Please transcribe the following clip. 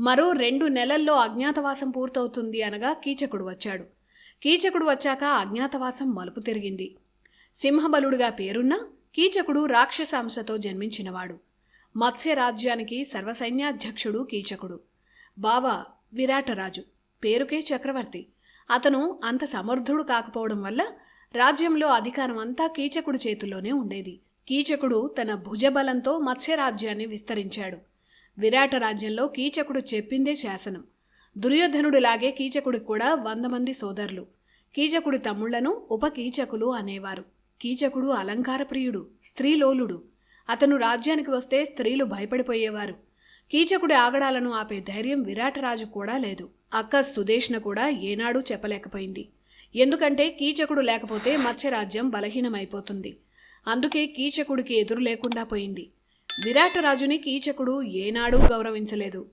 మరో రెండు నెలల్లో అజ్ఞాతవాసం పూర్తవుతుంది అనగా కీచకుడు వచ్చాడు. కీచకుడు వచ్చాక అజ్ఞాతవాసం మలుపు తిరిగింది. సింహబలుడుగా పేరున్న కీచకుడు రాక్షసాంశతో జన్మించినవాడు. మత్స్య రాజ్యానికి సర్వసైన్యాధ్యక్షుడు కీచకుడు. బావ విరాటరాజు. పేరుకే చక్రవర్తి. అతను అంత సమర్థుడు కాకపోవడం వల్ల రాజ్యంలో అధికారం అంతా కీచకుడు చేతుల్లోనే ఉండేది. కీచకుడు తన భుజబలంతో మత్స్యరాజ్యాన్ని విస్తరించాడు. విరాట రాజ్యంలో కీచకుడు చెప్పిందే శాసనం. దుర్యోధనుడిలాగే కీచకుడి కూడా వంద మంది సోదరులు. కీచకుడి తమ్ముళ్ళను ఉపకీచకులు అనేవారు. కీచకుడు అలంకారప్రియుడు స్త్రీలోలుడు. అతను రాజ్యానికి వస్తే స్త్రీలు భయపడిపోయేవారు. కీచకుడి ఆగడాలను ఆపే ధైర్యం విరాటరాజు కూడా లేదు. అక్క సుదేష్ణ కూడా ఏనాడూ చెప్పలేకపోయింది. ఎందుకంటే కీచకుడు లేకపోతే మత్స్యరాజ్యం బలహీనమైపోతుంది. అందుకే కీచకుడికి ఎదురు లేకుండా పోయింది. విరాటరాజుని కీచకుడు ఏనాడూ గౌరవించలేదు.